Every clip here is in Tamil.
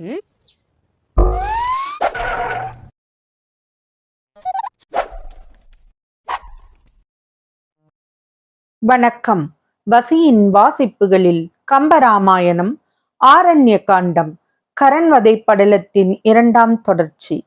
வணக்கம். வசியின் வாசிப்புகளில் கம்பராமாயணம் ஆரண்ய காண்டம் கரண்வதை படலத்தின் இரண்டாம் தொடர்ச்சி.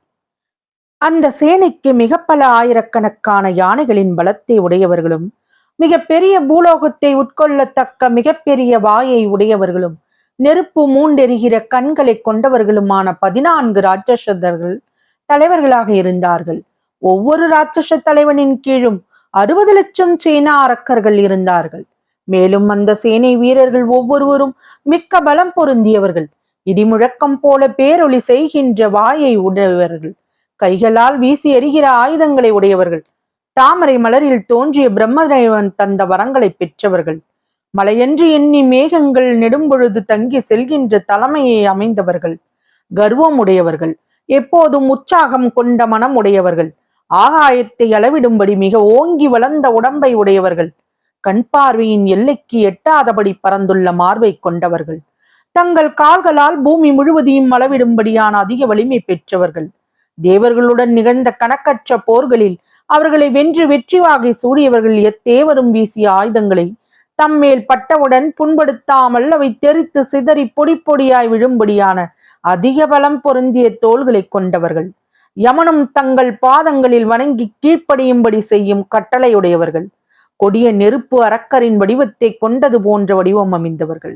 அந்த சேனைக்கு மிக பல ஆயிரக்கணக்கான யானைகளின் பலத்தை உடையவர்களும் மிக பெரிய பூலோகத்தை உட்கொள்ளத்தக்க மிகப்பெரிய வாயை உடையவர்களும் நெருப்பு மூண்டெரிகிற கண்களை கொண்டவர்களுமான பதினான்கு ராட்சசர்கள் தலைவர்களாக இருந்தார்கள். ஒவ்வொரு ராட்சச தலைவனின் கீழும் அறுபது லட்சம் சீனா அரக்கர்கள் இருந்தார்கள். மேலும் அந்த சேனை வீரர்கள் ஒவ்வொருவரும் மிக்க பலம் பொருந்தியவர்கள். இடிமுழக்கம் போல பேரொளி செய்கின்ற வாயை உடையவர்கள். கைகளால் வீசி எறிகிற ஆயுதங்களை உடையவர்கள். தாமரை மலரில் தோன்றிய பிரம்மதேவன் தந்த வரங்களை பெற்றவர்கள். மலையன்று எண்ணி மேகங்கள் நெடும்பொழுது தங்கி செல்கின்ற தலைமையை அமைந்தவர்கள் கர்வம் உடையவர்கள் எப்போதும் உற்சாகம் கொண்ட மனம் உடையவர்கள் ஆகாயத்தை அளவிடும்படி மிக ஓங்கி வளர்ந்த உடம்பை உடையவர்கள் கண் பார்வையின் எல்லைக்கு எட்டாதபடி பறந்துள்ள மார்பை கொண்டவர்கள் தங்கள் கால்களால் பூமி முழுவதையும் அளவிடும்படியான அதிக வலிமை பெற்றவர்கள் தேவர்களுடன் நிகழ்ந்த கணக்கற்ற போர்களில் அவர்களை வென்று வெற்றி வாகை சூடியவர்கள் எத்தேவரும் வீசிய ஆயுதங்களை தம்மேல் பட்டவுடன் புண்படுத்தாமல் அவை தெரித்து சிதறி பொடி பொடியாய் விழும்படியான அதிக பலம் பொருந்திய தோள்களை கொண்டவர்கள். யமனும் தங்கள் பாதங்களில் வணங்கி கீழ்ப்படியும்படி செய்யும் கட்டளையுடையவர்கள். கொடிய நெருப்பு அரக்கரின் வடிவத்தை கொண்டது போன்ற வடிவம் அமைந்தவர்கள்.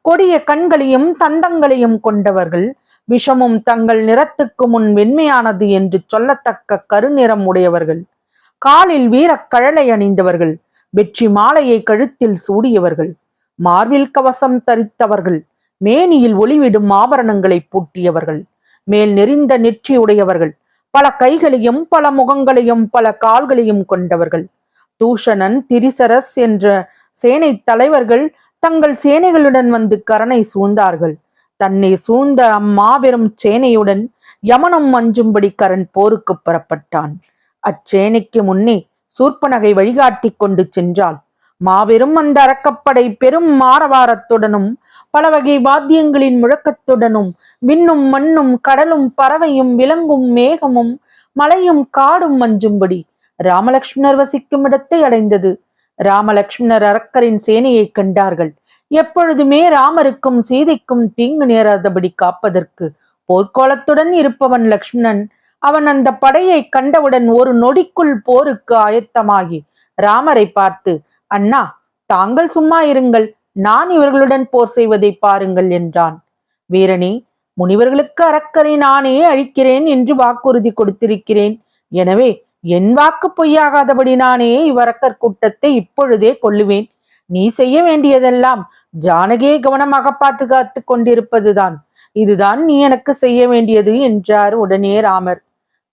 கொடிய கண்களையும் தந்தங்களையும் கொண்டவர்கள். விஷமும் தங்கள் நிறத்துக்கு முன் வெண்மையானது என்று சொல்லத்தக்க கருநிறம் உடையவர்கள். காலில் வீரக் கழலை அணிந்தவர்கள். வெற்றி மாலையை கழுத்தில் சூடியவர்கள். மார்பில் கவசம் தரித்தவர்கள். மேனியில் ஒளிவிடும் ஆபரணங்களை பூட்டியவர்கள். மேல் நெறிந்த நெற்றி உடையவர்கள். பல கைகளையும் பல முகங்களையும் பல கால்களையும் கொண்டவர்கள். தூஷணன் திரிசரஸ் என்ற சேனை தலைவர்கள் தங்கள் சேனைகளுடன் வந்து கரனை சூழ்ந்தார்கள். தன்னை சூழ்ந்த அம்மாபெரும் சேனையுடன் யமனம் அஞ்சும்படி கரண் போருக்கு புறப்பட்டான். அச்சேனைக்கு முன்னே சூர்ப்பனகை வழிகாட்டி கொண்டு சென்றாள். மாபெரும் அந்த அரக்கப்படை பெரும் மாரவாரத்துடனும் பல வகை வாத்தியங்களின் முழக்கத்துடனும் விண்ணும் மண்ணும் கடலும் பறவையும் விலங்கும் மேகமும் மலையும் காடும் மஞ்சும்படி ராமலக்ஷ்மணர் வசிக்கும் இடத்தை அடைந்தது. ராமலக்ஷ்மணர் அரக்கரின் சேனையை கண்டார்கள். எப்பொழுதுமே ராமருக்கும் சீதைக்கும் தீங்கு நேராதபடி காப்பதற்கு போர்க்கோலத்துடன் இருப்பவன் லக்ஷ்மணன் அவன் அந்த படையை கண்டவுடன் ஒரு நொடிக்குள் போருக்கு ஆயத்தமாகி. ராமரை பார்த்து அண்ணா தாங்கள் சும்மா இருங்கள். நான் இவர்களுடன் போர் செய்வதை பாருங்கள் என்றான். வீரணி முனிவர்களுக்கு அறக்கரை நானே அழிக்கிறேன் என்று வாக்குறுதி கொடுத்திருக்கிறேன். எனவே என் வாக்கு பொய்யாகாதபடி நானே இவ்வரக்கர் கூட்டத்தை இப்பொழுதே கொல்லுவேன். நீ செய்ய வேண்டியதெல்லாம் ஜானகியை கவனமாக பாதுகாத்து கொண்டிருப்பதுதான். இதுதான் நீ எனக்கு செய்ய வேண்டியது என்றார் உடனே ராமர்.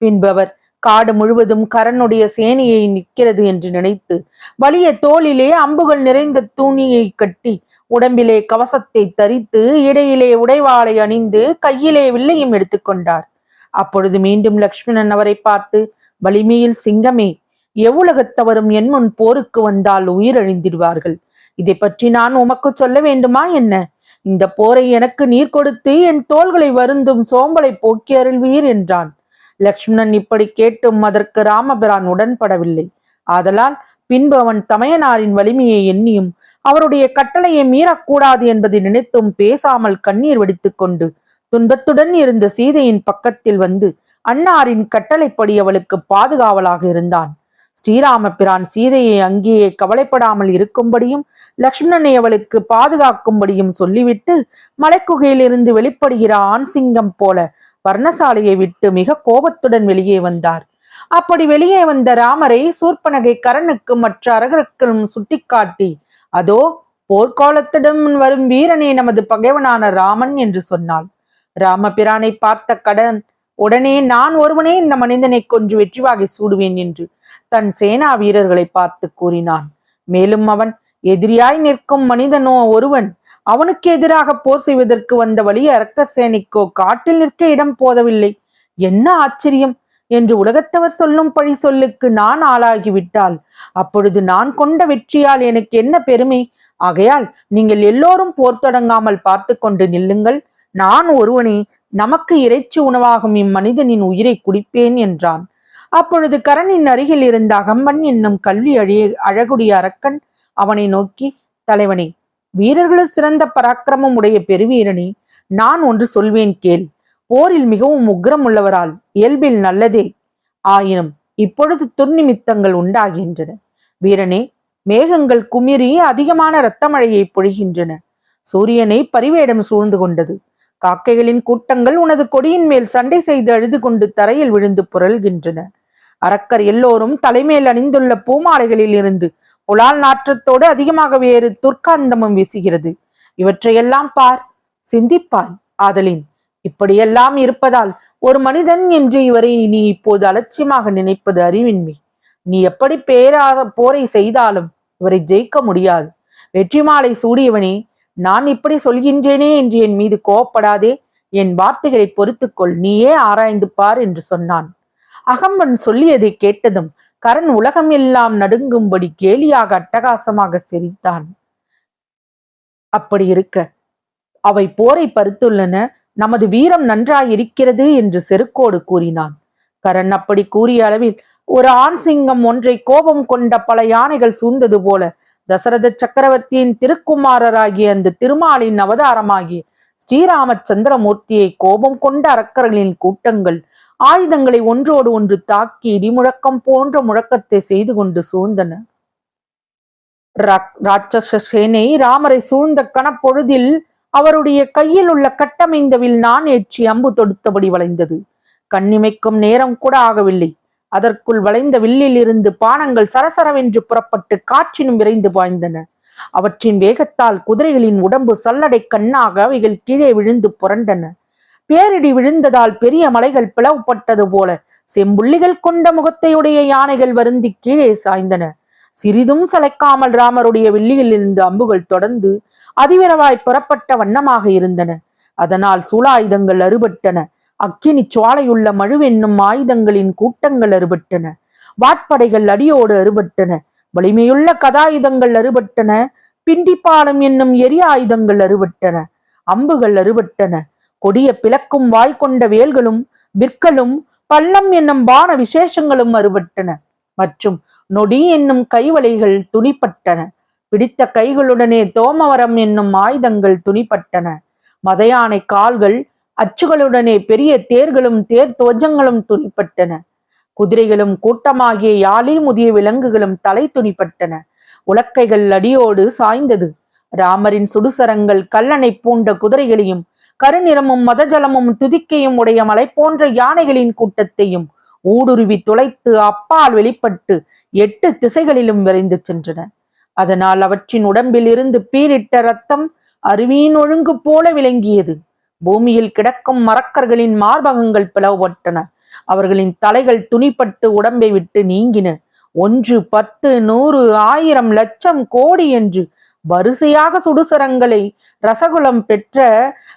பின்பவர். காடு முழுவதும் கரனுடைய சேனையை நிற்கிறது என்று நினைத்து வலிய தோளிலே அம்புகள் நிறைந்த தூணியை கட்டி உடம்பிலே கவசத்தை தரித்து இடையிலே உடைவாளை அணிந்து கையிலே வில்லையும் எடுத்துக்கொண்டார் அப்பொழுது மீண்டும் லக்ஷ்மணன் அவரை பார்த்து வலிமையில் சிங்கமே எவ்வுலகத்தவரும் என் முன் போருக்கு வந்தால் உயிரழிந்திடுவார்கள். இதை பற்றி நான் உமக்கு சொல்ல வேண்டுமா என்ன? இந்த போரை எனக்கு நீர் கொடுத்து என் தோள்களை வருந்தும் சோம்பலை போக்கி அருள்வீர் என்றான். லக்ஷ்மணன் இப்படி கேட்டும் அதற்கு ராமபிரான் உடன்படவில்லை. ஆதலால் பின்பு அவன் தமையனாரின் வலிமையை எண்ணியும் அவருடைய கட்டளையை மீறக்கூடாது என்பதை நினைத்தும் பேசாமல் கண்ணீர் வடித்துக்கொண்டு துன்பத்துடன் இருந்த சீதையின் பக்கத்தில் வந்து அன்னாரின் கட்டளைப்படி அவளுக்கு பாதுகாவலாக இருந்தான். ஸ்ரீராமபிரான் சீதையை அங்கேயே கவலைப்படாமல் இருக்கும்படியும் லக்ஷ்மணனை அவளுக்கு பாதுகாக்கும்படியும் சொல்லிவிட்டு மலைக்குகையிலிருந்து வெளிப்படுகிற ஆண் சிங்கம் போல வர்ணசாலையை விட்டு மிக கோபத்துடன் வெளியே வந்தார். அப்படி வெளியே வந்த ராமரை சூர்பனகை கரனுக்கும் மற்ற அரகருக்கும் சுட்டிக்காட்டி அதோ போர்க்கோலத்திடம் வரும் வீரனே நமது பகைவனான ராமன் என்று சொன்னாள். ராமபிரானை பார்த்த கடன் உடனே நான் ஒருவனே இந்த மனிதனை கொன்று வெற்றிவாகை சூடுவேன் என்று தன் சேனா வீரர்களை பார்த்து கூறினான். மேலும் அவன் எதிரியாய் நிற்கும் மனிதனோ ஒருவன் அவனுக்கு எதிராக போர் செய்வதற்கு வந்த வழி அரக்கசேனிக்கோ காட்டில் நிற்க இடம் போதவில்லை. என்ன ஆச்சரியம்? என்று உலகத்தவர் சொல்லும் பழி சொல்லுக்கு நான் ஆளாகிவிட்டால் அப்பொழுது நான் கொண்ட வெற்றியால் எனக்கு என்ன பெருமை? ஆகையால் நீங்கள் எல்லோரும் போர் தொடங்காமல் பார்த்து கொண்டு நில்லுங்கள். நான் ஒருவனே நமக்கு இறைச்சி உணவாகும் இம்மனிதனின் உயிரை குடிப்பேன் என்றான். அப்பொழுது கரணின் அருகில் இருந்த அகம்பன் என்னும் கல்வி அழிய அழகுடைய அரக்கன் அவனை நோக்கி தலைவனே வீரர்களில் சிறந்த பராக்கிரமம் உடைய பெருவீரனே நான் ஒன்று சொல்வேன் கேள். போரில் மிகவும் உக்ரம் உள்ளவரால் இயல்பில் நல்லதே. ஆயினும் இப்பொழுது துர்நிமித்தங்கள் உண்டாகின்றன. வீரனே மேகங்கள் குமிறி அதிகமான இரத்தமழையை பொழிகின்றன. சூரியனை பரிவேடம் சூழ்ந்து கொண்டது. காக்கைகளின் கூட்டங்கள் உனது கொடியின் மேல் சண்டை செய்து அழுது கொண்டு தரையில் விழுந்து புரள்கின்றன. அரக்கர் எல்லோரும் தலைமேல் அணிந்துள்ள பூமாலைகளில் இருந்து புலால் நாற்றத்தோடு அதிகமாக வேறு துர்க்காந்தமும் வீசுகிறது. இவற்றையெல்லாம் பார் சிந்திப்பாய் ஆதலின். இப்படியெல்லாம் இருப்பதால் ஒரு மனிதன் என்று இவரை நீ இப்போது அலட்சியமாக நினைப்பது அறிவின்மை. நீ எப்படி பேராத போரை செய்தாலும் இவரை ஜெயிக்க முடியாது. வெற்றி மாலை சூடியவனே நான் இப்படி சொல்கின்றேனே என்று என் மீது கோவப்படாதே. என் வார்த்தைகளை பொறுத்துக்கொள் நீயே ஆராய்ந்து பார் என்று சொன்னான். அகம்பன் சொல்லியதை கேட்டதும் கரண் உலகம் எல்லாம் நடுங்கும்படி கேலியாக அட்டகாசமாக சிரித்தான். அப்படி இருக்க அவை போரை பருத்துள்ளன நமது வீரம் நன்றாயிருக்கிறது என்று செருக்கோடு கூறினான். கரண் அப்படி கூறிய அளவில் ஒரு ஆண் சிங்கம் ஒன்றை கோபம் கொண்ட பல யானைகள் சூழ்ந்தது போல தசரத சக்கரவர்த்தியின் திருக்குமாரராகிய அந்த திருமாலின் அவதாரமாகிய ஸ்ரீராமச்சந்திரமூர்த்தியை கோபம் கொண்ட அரக்கர்களின் கூட்டங்கள் ஆயுதங்களை ஒன்றோடு ஒன்று தாக்கி இடிமுழக்கம் போன்ற முழக்கத்தை செய்து கொண்டு சூழ்ந்தன ரா- ராட்சச சேனை ராமரை சூழ்ந்த கணப்பொழுதில் அவருடைய கையில் உள்ள கட்டமைந்த வில் நான் ஏற்றி அம்பு தொடுத்தபடி வளைந்தது. கண்ணிமைக்கும் நேரம் கூட ஆகவில்லை. அதற்குள் வளைந்த வில்லில் இருந்து பானங்கள் சரசரவென்று புறப்பட்டு காற்றினும் விரைந்து பாய்ந்தன. அவற்றின் வேகத்தால் குதிரைகளின் உடம்பு சல்லடை கண்ணாக அவைகள் கீழே விழுந்து புரண்டன. பேரிடி விழுந்ததால் பெரிய மலைகள் பிளவுபட்டது போல செம்புள்ளிகள் கொண்ட முகத்தையுடைய யானைகள் வருந்தி கீழே சாய்ந்தன. சிறிதும் சளைக்காமல் ராமருடைய வில்லியிலிருந்து அம்புகள் தொடர்ந்து அதிவிரவாய் புறப்பட்ட வண்ணமாக இருந்தன. அதனால் சூலாயுதங்கள் அறுபட்டன. அக்கினி சுவாலையுள்ள மழுவென்னும் ஆயுதங்களின் கூட்டங்கள் அறுபட்டன. வாட்படைகள் அடியோடு அறுபட்டன. வலிமையுள்ள கதாயுதங்கள் அறுபட்டன. பிண்டிப்பாலம் என்னும் எரி ஆயுதங்கள் அறுபட்டன. அம்புகள் அறுபட்டன. கொடிய பிளக்கும் வாய் கொண்ட வேல்களும் விற்களும் பள்ளம் என்னும் பான விசேஷங்களும் அறுபட்டன. மற்றும் நொடி என்னும் கைவலைகள் துணிப்பட்டன. பிடித்த கைகளுடனே தோமவரம் என்னும் ஆயுதங்கள் துணிப்பட்டன. மதையானை கால்கள் அச்சுகளுடனே பெரிய தேர்களும் தேர் துவஜங்களும் துணிப்பட்டன. குதிரைகளும் கூட்டமாகிய யாழி முதிய விலங்குகளும் தலை துணிப்பட்டன. உலக்கைகள் அடியோடு சாய்ந்தது. ராமரின் சுடுசரங்கள் கல்லணை பூண்ட குதிரைகளையும் கருநிறமும் மதஜலமும் துதிக்கையும் உடைய மலை போன்ற யானைகளின் கூட்டத்தையும் ஊடுருவி துளைத்து அப்பால் வெளிப்பட்டு எட்டு திசைகளிலும் விரைந்து சென்றன. அதனால் அவற்றின் உடம்பில் இருந்து பீரிட்ட ரத்தம் அருவியின் ஒழுங்கு போல விளங்கியது. பூமியில் கிடக்கும் மரக்கர்களின் மார்பகங்கள் பிளவுபட்டன. அவர்களின் தலைகள் துணிப்பட்டு உடம்பை விட்டு நீங்கின. ஒன்று பத்து நூறு ஆயிரம் லட்சம் கோடி என்று வரிசையாக சுடுசரங்களை ரசகுலம் பெற்ற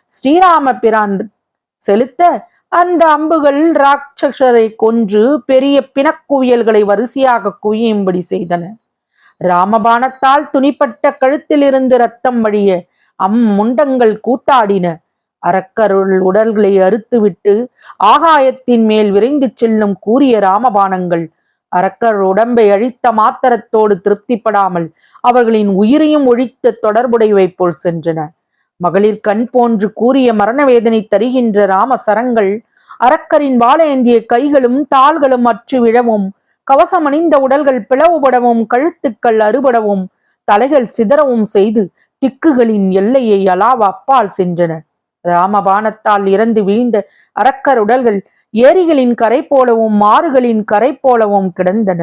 ஸ்ரீராம பிரான் செலுத்த அந்த அம்புகள் ராட்சசரை கொன்று பெரிய பிணக்குவியல்களை வரிசையாக குவியும்படி செய்தன. ராமபாணத்தால் துணிப்பட்ட கழுத்திலிருந்து ரத்தம் வழிய அம் முண்டங்கள் கூத்தாடின. அரக்கருள் உடல்களை அறுத்துவிட்டு ஆகாயத்தின் மேல் விரைந்து செல்லும் கூறிய ராமபானங்கள் அரக்கர் உடம்பை அழித்த மாத்திரத்தோடு திருப்திப்படாமல் அவர்களின் உயிரையும் ஒழித்த தொடர்புடையவை போல் சென்றன. மகளிர் கண் போன்று கூறிய மரண வேதனை தருகின்ற ராம சரங்கள் அரக்கரின் வாழேந்திய கைகளும் தாள்களும் அற்று விழவும் கவசம் அணிந்த உடல்கள் பிளவுபடவும் கழுத்துக்கள் அறுபடவும் தலைகள் சிதறவும் செய்து திக்குகளின் எல்லையை அலாவ அப்பால் சென்றன. ராமபானத்தால் இறந்து வீழ்ந்த அரக்கர் உடல்கள் ஏரிகளின் கரை போலவும் மாறுகளின் கரை போலவும் கிடந்தன.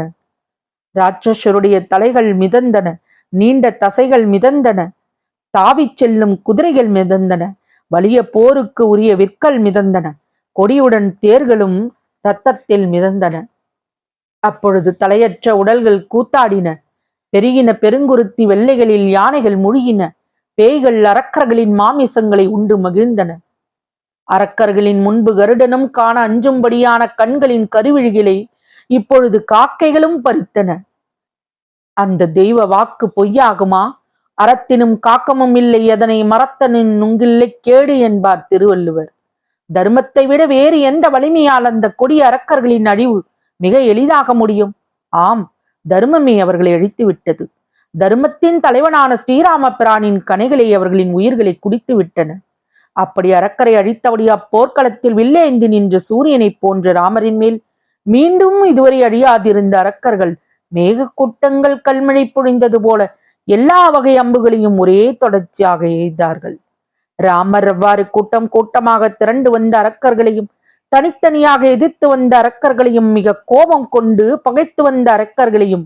ராட்சசருடைய தலைகள் மிதந்தன நீண்ட தசைகள் மிதந்தன தாவிச் செல்லும் குதிரைகள் மிதந்தன வலிய போருக்கு உரிய விற்கள் மிதந்தன கொடியுடன் தேர்களும் இரத்தத்தில் மிதந்தன. அப்பொழுது தலையற்ற உடல்கள் கூத்தாடின பெருகின பெருங்குருத்தி வெள்ளைகளில் யானைகள் முழுகின பேய்கள் அரக்கர்களின் மாமிசங்களை உண்டு மகிழ்ந்தன. அரக்கர்களின் முன்பு கருடனும் காண அஞ்சும்படியான கண்களின் கருவிழிகளை இப்பொழுது காக்கைகளும் பறித்தன. அந்த தெய்வ வாக்கு பொய்யாகுமா? அறத்தினும் காக்கமும் இல்லை அதனை மறத்தனின் நுங்கில்லை கேடு என்பார் திருவள்ளுவர். தர்மத்தை விட வேறு எந்த வலிமையால் அந்த கொடிய அரக்கர்களின் அழிவு மிக எளிதாக முடியும்? ஆம் தர்மமே அவர்களை அழித்து விட்டது. தர்மத்தின் தலைவனான ஸ்ரீராம பிரானின் கனைகளை அவர்களின் உயிர்களை குடித்து விட்டன. அப்படி அரக்கரை அழித்தபடியா போர்க்களத்தில் வில்லேந்தி நின்ற சூரியனை போன்ற ராமரின் மேல் மீண்டும் இதுவரை அழியாதிருந்த அரக்கர்கள் மேக கூட்டங்கள் கல்மழை பொழிந்தது போல எல்லா வகை அம்புகளையும் ஒரே தொடர்ச்சியாக எய்தார்கள். ராமர் அவ்வாறு கூட்டம் கூட்டமாக திரண்டு வந்த அரக்கர்களையும் தனித்தனியாக எதிர்த்து வந்த அரக்கர்களையும் மிக கோபம் கொண்டு பகைத்து வந்த அரக்கர்களையும்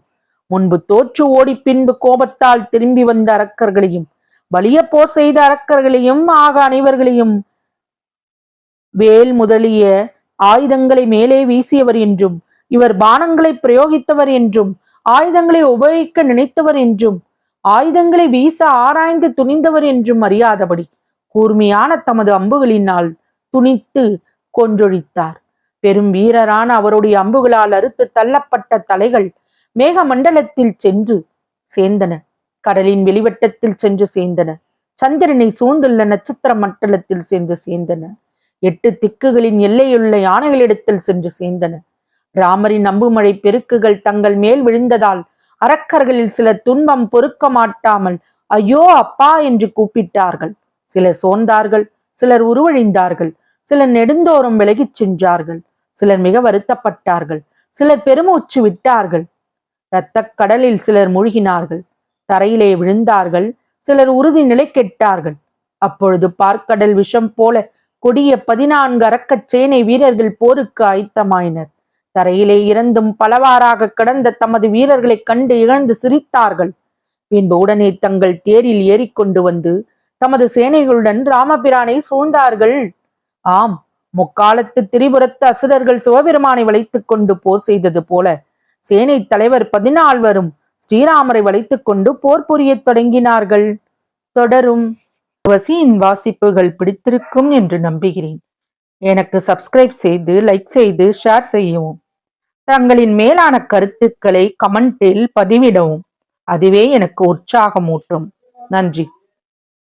முன்பு தோற்று ஓடி பின்பு கோபத்தால் திரும்பி வந்த அரக்கர்களையும் வலிய போர் செய்த அரக்கர்களையும் ஆக அனைவர்களையும் வேல் முதலிய ஆயுதங்களை மேலே வீசியவர் என்றும் இவர் பானங்களை பிரயோகித்தவர் என்றும் ஆயுதங்களை உபயோகிக்க நினைத்தவர் என்றும் ஆயுதங்களை வீச ஆராய்ந்து துணிந்தவர் என்றும் அறியாதபடி கூர்மையான தமது அம்புகளினால் துணித்து கொன்றொழித்தார். பெரும் வீரரான அவருடைய அம்புகளால் அறுத்து தள்ளப்பட்ட தலைகள் மேகமண்டலத்தில் சென்று சேர்ந்தன. கடலின் வெளிவட்டத்தில் சென்று சேர்ந்தன. சந்திரனை சூழ்ந்துள்ள நட்சத்திர மண்டலத்தில் சென்று சேர்ந்தன. எட்டு திக்குகளின் எல்லையுள்ள யானைகளிடத்தில் சென்று சேர்ந்தன. ராமரின் அம்புமழை பெருக்குகள் தங்கள் மேல் விழுந்ததால் அரக்கர்களில் சில துன்பம் பொறுக்க மாட்டாமல் ஐயோ அப்பா என்று கூப்பிட்டார்கள். சிலர் சோர்ந்தார்கள் சிலர் உருவழிந்தார்கள் சிலர் நெடுந்தோறும் விலகிச் சென்றார்கள் சிலர் மிக வருத்தப்பட்டார்கள் சிலர் பெருமூச்சு விட்டார்கள். இரத்தக் கடலில் சிலர் மூழ்கினார்கள். தரையிலே விழுந்தார்கள். சிலர் உறுதி நிலை கெட்டார்கள். அப்பொழுது பார்க்கடல் விஷம் போல கொடிய பதினான்கு அரக்கச் சேனை வீரர்கள் போருக்கு ஆயத்தமாயினர். தரையிலே இறந்தும் பலவாறாக கடந்த தமது வீரர்களைக் கண்டு இழந்து சிரித்தார்கள். பின்பு உடனே தங்கள் தேரில் ஏறிக்கொண்டு வந்து தமது சேனைகளுடன் ராமபிரானை சூழ்ந்தார்கள். ஆம் முக்காலத்து திரிபுரத்து அசுரர்கள் சிவபெருமானை வளைத்துக் கொண்டு போர் செய்தது போல சேனை தலைவர் பதினால்வரும் ஸ்ரீராமரை வளைத்துக் கொண்டு போர் புரியத் தொடங்கினார்கள். தொடரும் வசியின் வாசிப்புகள் பிடித்திருக்கும் என்று நம்புகிறேன். எனக்கு சப்ஸ்கிரைப் செய்து லைக் செய்து ஷேர் செய்யவும். தங்களின் மேலான கருத்துக்களை கமெண்டில் பதிவிடவும். அதுவே எனக்கு உற்சாகமூட்டும். நன்றி.